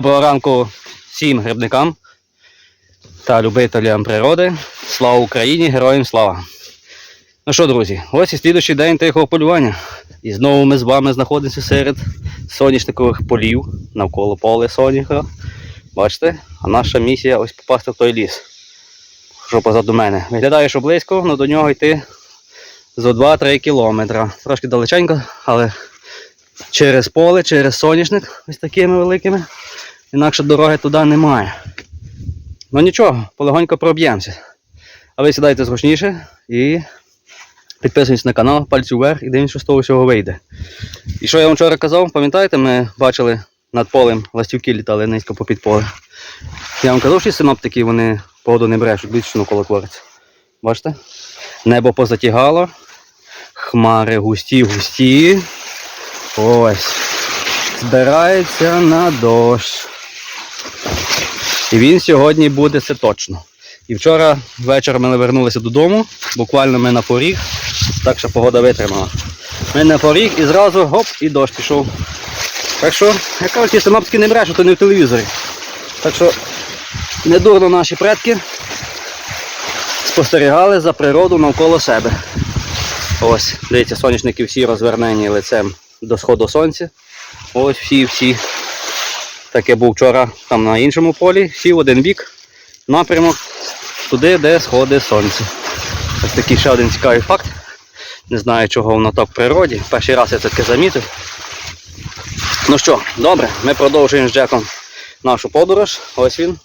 Доброго ранку всім грибникам та любителям природи. Слава Україні! Героям слава! Ну що, друзі, ось і слідуючий день тихого полювання. І знову ми з вами знаходимося серед соняшникових полів навколо поле соняха. Бачите? А наша місія ось попасти в той ліс, що позаду мене. Виглядає, що близько, але до нього йти зо 2-3 кілометра. Трошки далеченько, але через поле, через соняшник ось такими великими. Інакше дороги туди немає. Ну нічого, полегонько проб'ємося. А ви сідайте зручніше і підписуйтесь на канал, пальці вверх і дивіться, що з того всього вийде. І що я вам вчора казав, пам'ятаєте, ми бачили над полем ластівки літали низько попід поле. Я вам казав, що синоптики вони погоду не брешуть, більше навколо твориться. Бачите? Небо позатягало, хмари густі, густі. Ось. Збирається на дощ. І він сьогодні буде це точно. І вчора ввечері ми вернулися додому, буквально ми на поріг, так що погода витримала. Ми на поріг і зразу гоп, і дощ пішов. Так що, як кажуть, ті синоптики не брешуть, то не в телевізорі. Так що недурно наші предки спостерігали за природу навколо себе. Ось, дивіться, соняшники всі розвернені лицем до сходу сонця. Ось всі-всі. Таке був вчора там на іншому полі, всі в один бік, напрямок туди, де сходить сонце. Ось такий ще один цікавий факт. Не знаю, чого воно так в природі. Перший раз я це таке замітив. Ну що, добре, ми продовжуємо з Джеком нашу подорож. Ось він.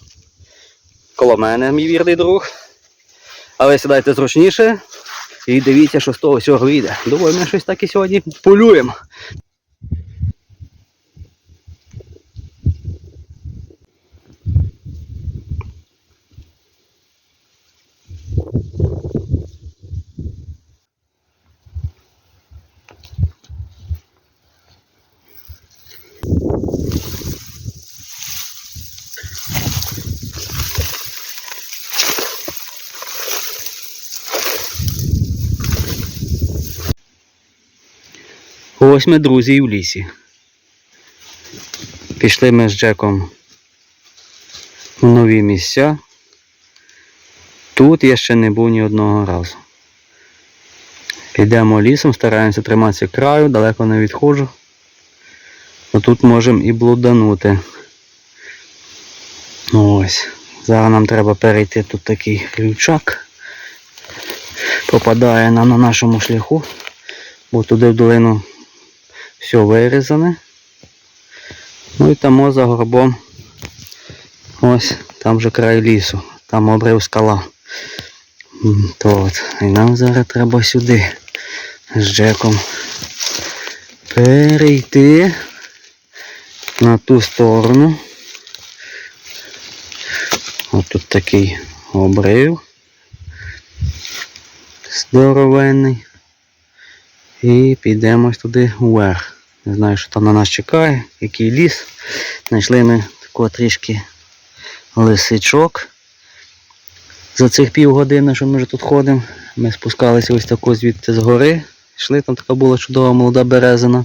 Коло мене, мій вірний друг. А ви сідайте зручніше і дивіться, що з того всього вийде. Думаю, ми щось так і сьогодні полюємо. Ось ми, друзі, і в лісі. Пішли ми з Джеком в нові місця. Тут я ще не був ні одного разу. Йдемо лісом, стараємося триматися краю, далеко не відходжу. А тут можемо і блуданути. Ось. Зараз нам треба перейти тут такий ключак. Попадає нам на нашому шляху, бо туди в долину все вирізане. Ну і там за горбом. Ось там вже край лісу, там обрив скала. То от. І нам зараз треба сюди з Джеком перейти на ту сторону. Ось тут такий обрив. Здоровенний. І підемо туди вверх. Не знаю, що там на нас чекає, який ліс. Знайшли ми такого трішки лисичок. За цих півгодини, що ми вже тут ходимо, ми спускалися ось тако звідти з гори. Йшли, там така була чудова молода березина.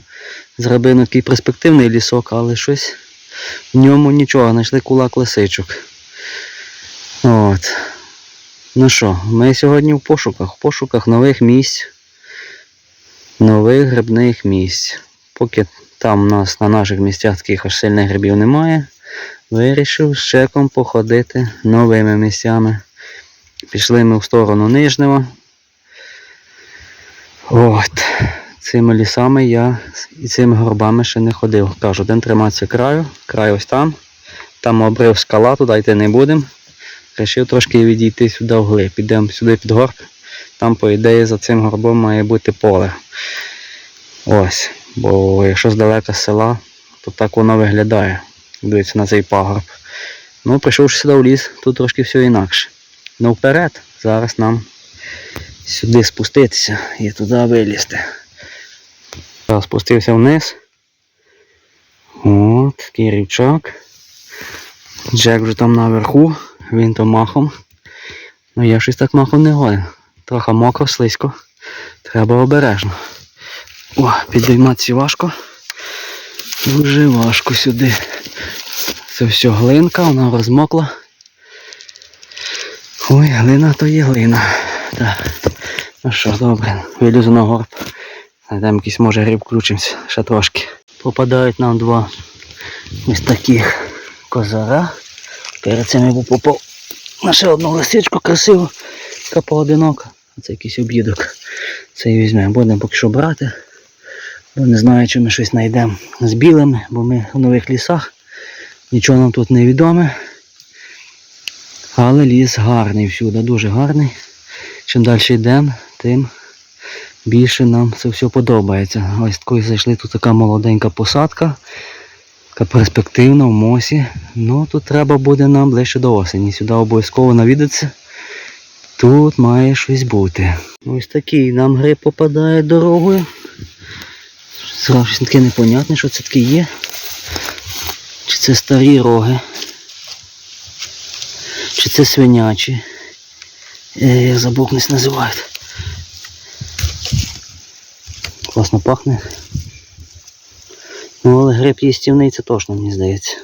З рабину такий перспективний лісок, але щось в ньому нічого, знайшли кулак лисичок. От. Ну що, ми сьогодні в пошуках, в пошуках нових місць нових грибних місць. Поки там у нас на наших місцях таких аж сильних грибів немає, вирішив з чеком походити новими місцями. Пішли ми в сторону Нижнего. От. Цими лісами я і цими горбами ще не ходив. Кажу, один триматися краю, край ось там. Там обрив скала, туди йти не будемо. Рішив трошки відійти сюди вглиб. Підемо сюди під горб. Там, по ідеї, за цим горбом має бути поле. Ось. Бо якщо здалека з села, то так воно виглядає. Дивіться на цей пагорб. Ну, прийшовши сюди в ліс, тут трошки все інакше. Ну вперед, зараз нам сюди спуститися і туди вилізти. Я спустився вниз. От, такий рівчак. Джек вже там наверху, він то махом. Ну я щось так махом не годен. Трохи мокро, слизько. Треба обережно. О, підійматися важко. Дуже важко сюди. Це все глинка, вона розмокла. Ой, глина то є глина. Так. Ну що, добре, вилізу на горб. Знайдемо якийсь може гриб включимось ще трошки. Попадають нам два ось таких козара. Перед цим я був попав на ще одну лисичку красиву, яка поодинока. Це якийсь об'їдок. Це і візьмемо. Будемо поки що брати. Бо не знаю, чи ми щось знайдемо з білими, бо ми в нових лісах. Нічого нам тут не відоме. Але ліс гарний всюди, дуже гарний. Чим далі йдемо, тим більше нам це все подобається. Ось такою зайшли тут така молоденька посадка, така перспективна в мосі. Ну тут треба буде нам ближче до осені. Сюди обов'язково навідатися. Тут має щось бути. Ось такий нам гриб попадає дорогою. Зразу щось таке непонятне, що це таке є. Чи це старі роги? Чи це свинячі? Е, Як забув не називають. Класно пахне. Ну, але гриб їстівний це точно, мені здається.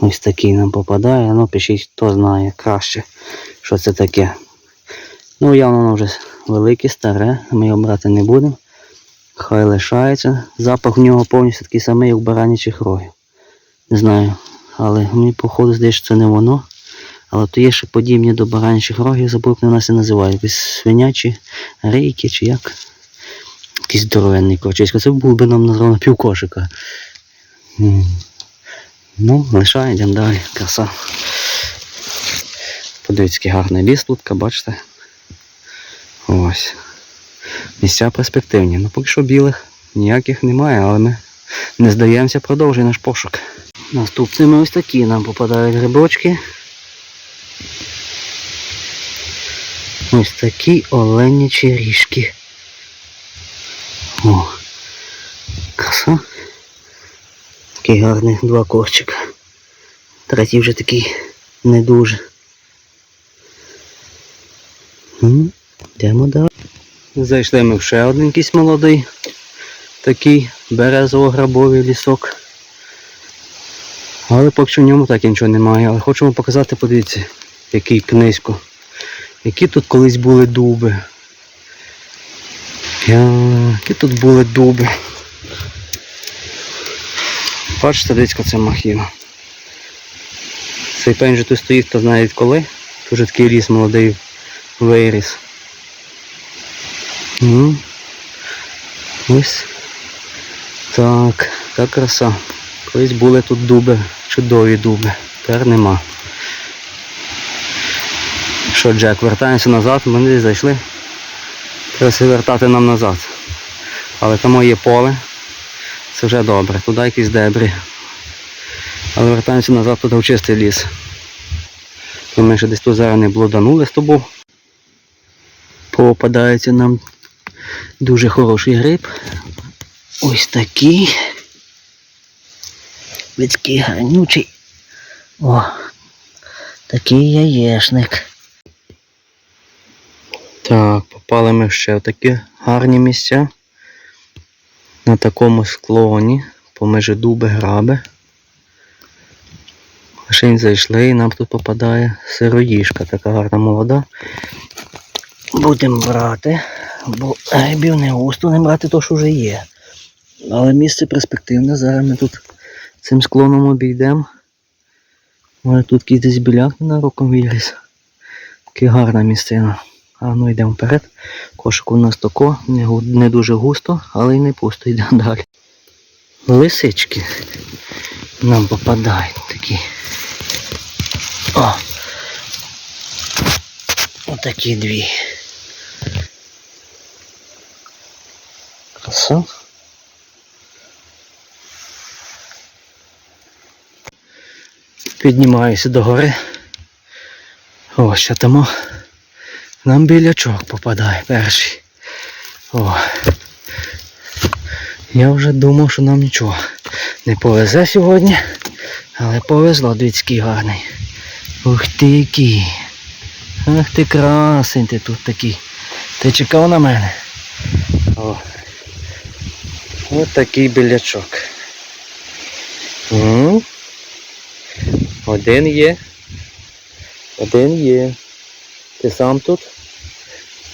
Ось такий нам попадає, ну пишіть, хто знає краще, що це таке. Ну, явно воно вже велике, старе, ми його брати не будемо. Хай лишається. Запах в нього повністю такий самий, як у баранячих рогів. Не знаю. Але мені походу здається, що це не воно. Але то є ще подібні до баранячих рогів, забув, вони нас і називають. Якісь свинячі рейки чи як. Якийсь здоровенний корчисько. Це був би нам названо півкошика. Ну, лишаємо, йдемо далі. Краса. Подивіться, який гарний ліс тут, бачите. Ось. Місця перспективні. Ну поки що білих ніяких немає, але ми не здаємося, продовжує наш пошук. Наступними ось такі нам попадають грибочки. Ось такі оленячі ріжки. О, краса. Такий гарний два корчика. Третій вже такий не дуже. Йдемо далі. Зайшли ми в ще один якийсь молодий такий березово-грабовий лісок. Але поки що в ньому так нічого немає. Але хочемо показати, подивіться, який книзько. Які тут колись були дуби. Які тут були дуби. Бачите, дивіться, це махіна. Цей пень же тут стоїть, хто знає коли. Тут вже такий ліс молодий виріс. Ну, ось так, така краса. Колись були тут дуби, чудові дуби, тепер нема. Що, Джек, вертаємося назад, ми не зайшли. Треба вертати нам назад. Але там є поле. Це вже добре, туди якісь дебрі. Але вертаємося назад туди в чистий ліс. То ми ще десь тут зараз не блуданули з тобою. Попадається нам дуже хороший гриб. Ось такий. Людський гарнючий. О, такий яєшник. Так, попали ми ще в такі гарні місця. На такому склоні, поміж дуби граби. Лишень зайшли і нам тут попадає сироїжка, така гарна молода. Будемо брати, бо грибів не густо не брати то, що вже є. Але місце перспективне, зараз ми тут цим склоном обійдемо. Може тут якийсь десь біляк ненароком виріс. Така гарна місцина. А ну йдемо вперед. Кошик у нас тако, не дуже густо, але й не пусто йдемо далі. Лисички нам попадають такі. О! Отакі дві. Краса. Піднімаюся до гори. О, що там? Нам білячок попадає перший. О. Я вже думав, що нам нічого не повезе сьогодні, але повезло, дивіться, який гарний. Ух ти який. Ах ти красень ти тут такий. Ти чекав на мене? О. Ось такий білячок. М. Один є. Один є. Ти сам тут?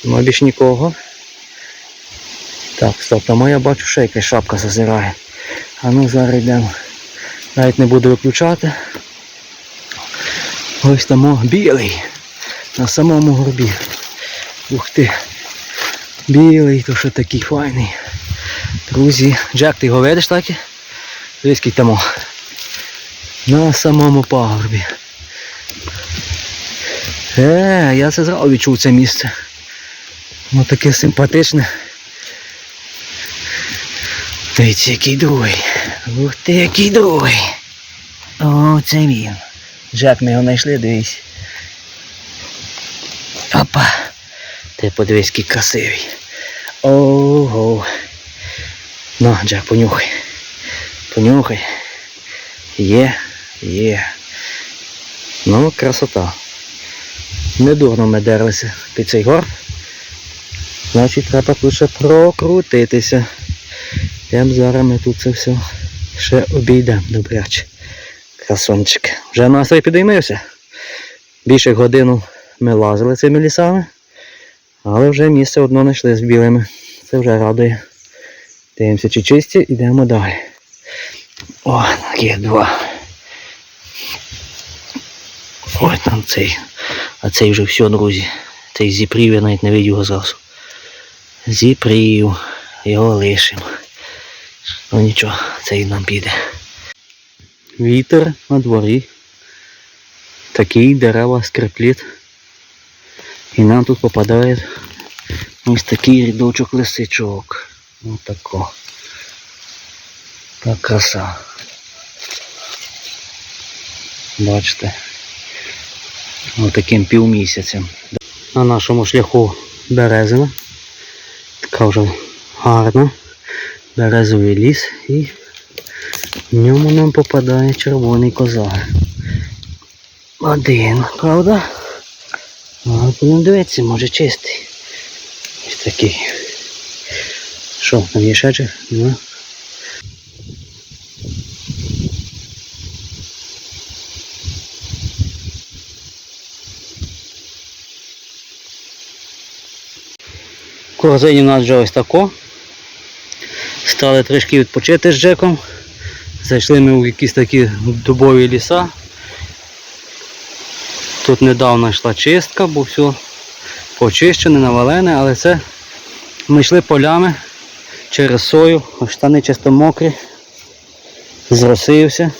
Нема більш нікого. Так, стоп, там я бачу ще якась шапка зазирає. А ну зараз йдемо. Навіть не буду виключати. Ось там білий. На самому горбі. Ух ти. Білий, то що такий файний. Друзі, Джек, ти його видиш так? Виський там. На самому пагорбі. Е, я це зразу відчув це місце. Воно таке симпатичне. Дивіться, який другий. Ух ти, який другий. О, це він. Джек, ми його знайшли, дивись. Опа. Ти подивись, який красивий. Ого. Ну, Джек, понюхай. Понюхай. Є, є. Ну, красота. Недурно ми дерлися під цей гор. Значить, треба тут ще прокрутитися. Йдемо зараз ми тут це все ще обійдемо добряче. Красончик. Вже настрій підіймився. Більше годину ми лазили цими лісами, але вже місце одно знайшли з білими. Це вже радує. Дивимося, чи чисті, йдемо далі. О, таких два. Ой, там цей. А цей вже все, друзі. Цей зіпрів, я навіть не видів зразу. Зіпрів. Його лишимо. Ну нічого, цей нам піде. Вітер на дворі. Такий дерева скрепліт. І нам тут попадає ось такий рядочок лисичок. Ось тако. Так краса. Бачите. Ось таким півмісяцем. На нашому шляху березина. Така вже гарна. Березовий ліс і в ньому нам попадає червоний козак. Один, правда? Будемо дивитися, може чистий. Ось такий. Що, там є ще? Нема? Корзині у нас вже ось тако. Стали трішки відпочити з Джеком. Зайшли ми в якісь такі дубові ліса. Тут недавно йшла чистка, бо все почищене, навалене, але це ми йшли полями через сою, штани чисто мокрі, зросився,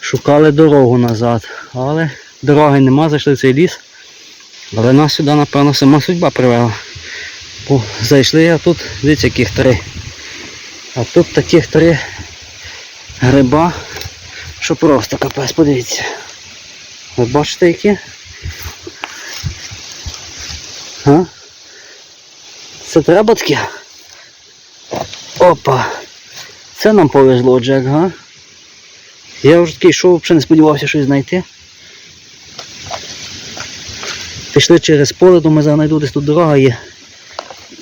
шукали дорогу назад, але дороги нема, зайшли в цей ліс. Але нас сюди, напевно, сама судьба привела. Бо зайшли, а тут, дивіться, яких три. А тут таких три гриба, що просто капець, подивіться. Ви бачите які? А? Це треба таке? Опа! Це нам повезло, Джек, га? Я вже такий йшов, взагалі не сподівався щось знайти. Пішли через поле, думаю, зараз знайду десь тут дорога є.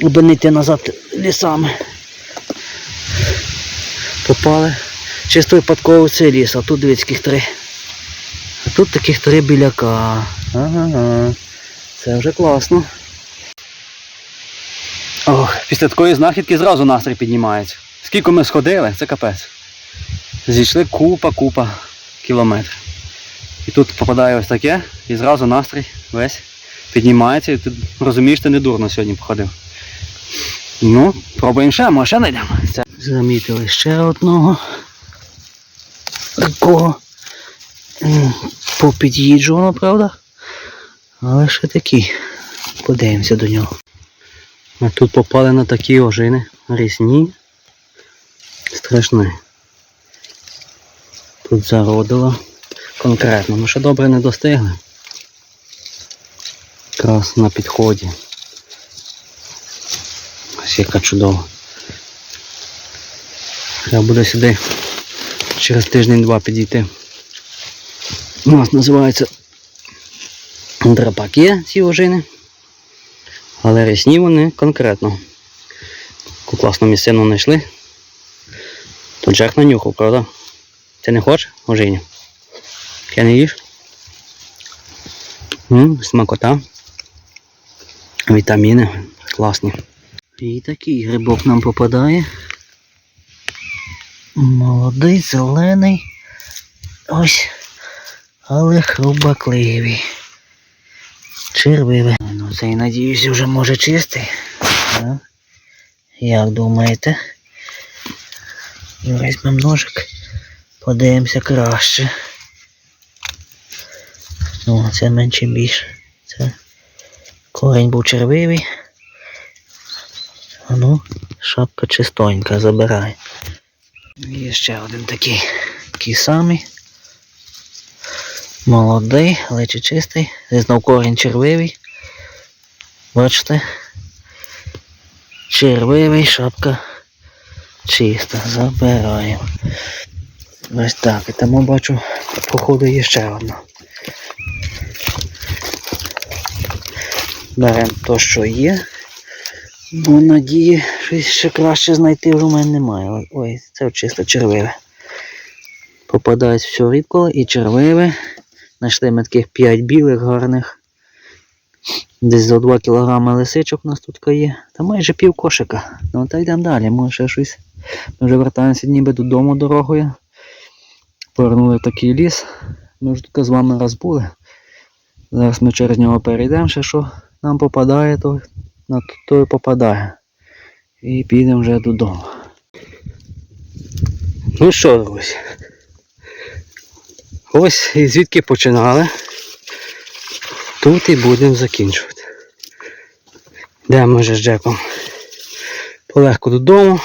Йти назад лісами. Попали. Чисто випадково цей ліс, а тут дивіться, таких три. А тут таких три біляка. Ага. Це вже класно. Ох, після такої знахідки зразу настрій піднімається. Скільки ми сходили, це капець. Зійшли купа, купа кілометрів. І тут попадає ось таке, і зразу настрій весь піднімається, і ти розумієш, ти не дурно сьогодні походив. Ну, пробуємо ще, може ще знайдемо. Це- Замітили ще одного. Такого попід'їджуваного, правда? Але ще такий. Подивимося до нього. Ми тут попали на такі ожини. Рісні. Страшні. Тут зародило. Конкретно. Ми ще добре не достигли. Якраз на підході. Ось яка чудова. Треба буде сюди через тиждень-два підійти. У нас називається драпак ці ожини. Але рясні вони конкретно. Таку класну місцину знайшли. То Джек нанюхав, правда? Ти не хочеш ожині? Ще не їш? М, смакота. Вітаміни класні. І такий грибок нам попадає. Молодий, зелений. Ось. Але хрубакливий. Червивий. Ну, цей, надіюсь, вже може чистий. А? Як думаєте? Візьмемо ножик. Подивимося краще. Ну, це менше більше. Це корінь був червивий. Ну, шапка чистонька, забирай. Є ще один такий. Такий самий. Молодий, чи чистий. Знов корінь червивий. Бачите? Червивий, шапка чиста. Забираємо. Ось так. І тому бачу, походу є ще одна. Беремо то, що є. Бо надії щось ще краще знайти вже в мене немає. Ой, Ой, це чисто червиве. Попадають все рідко і червиве. Знайшли ми таких 5 білих гарних. Десь за 2 кг лисичок у нас тут є. Та майже пів кошика. Ну та йдемо далі, може ще щось. Ми вже вертаємося ніби додому дорогою. Повернули в такий ліс. Ми вже тут з вами раз були. Зараз ми через нього перейдемо, ще що нам попадає, то на то і попадає. І підемо вже додому. Ну що, друзі? Ось і звідки починали. Тут і будемо закінчувати. Йдемо вже з Джеком полегко додому.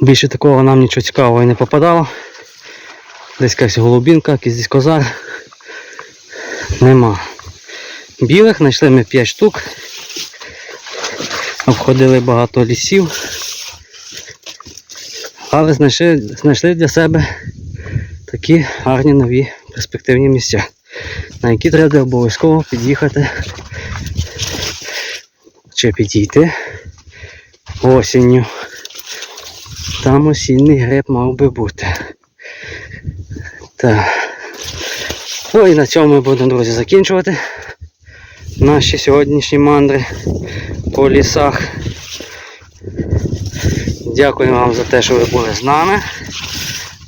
Більше такого нам нічого цікавого і не попадало. Десь якась голубінка, якийсь десь козар. Нема. Білих знайшли ми 5 штук. Обходили багато лісів. Але знайшли, знайшли для себе такі гарні нові перспективні місця, на які треба обов'язково під'їхати чи підійти осінню. Там осінній гриб мав би бути. Так. Ну і на цьому ми будемо, друзі, закінчувати наші сьогоднішні мандри по лісах. Дякую вам за те, що ви були з нами.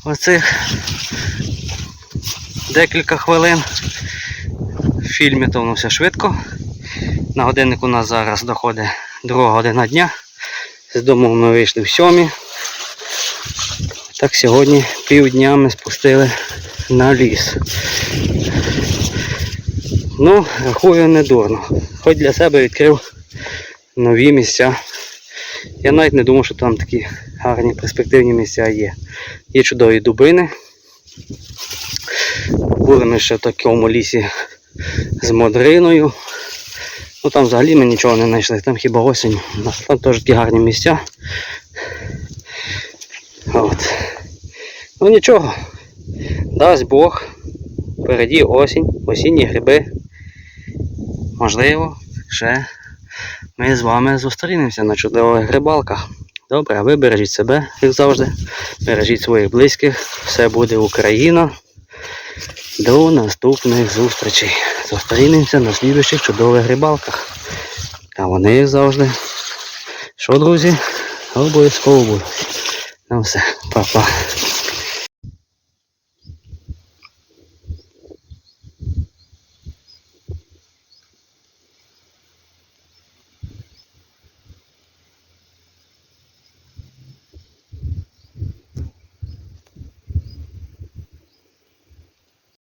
Оцих декілька хвилин. В фільмі то воно все швидко. На годинник у нас зараз доходить друга година дня. З дому ми вийшли в сьомій. Так сьогодні півдня ми спустили на ліс. Ну, рахую не дурно. Хоч для себе відкрив нові місця. Я навіть не думав, що там такі гарні перспективні місця є. Є чудові дубини. Були ми ще в такому лісі з модриною. Ну там взагалі ми нічого не знайшли, там хіба осінь. Там теж такі гарні місця. От. Ну нічого. Дасть Бог. Впереді осінь, осінні гриби. Можливо, ще ми з вами зустрінемося на чудових грибалках. Добре, а ви бережіть себе, як завжди. Бережіть своїх близьких. Все буде Україна. До наступних зустрічей. Зустрінемося на слідуючих чудових грибалках. А вони, як завжди. Що, друзі? Обов'язково будуть. Ну все, па-па.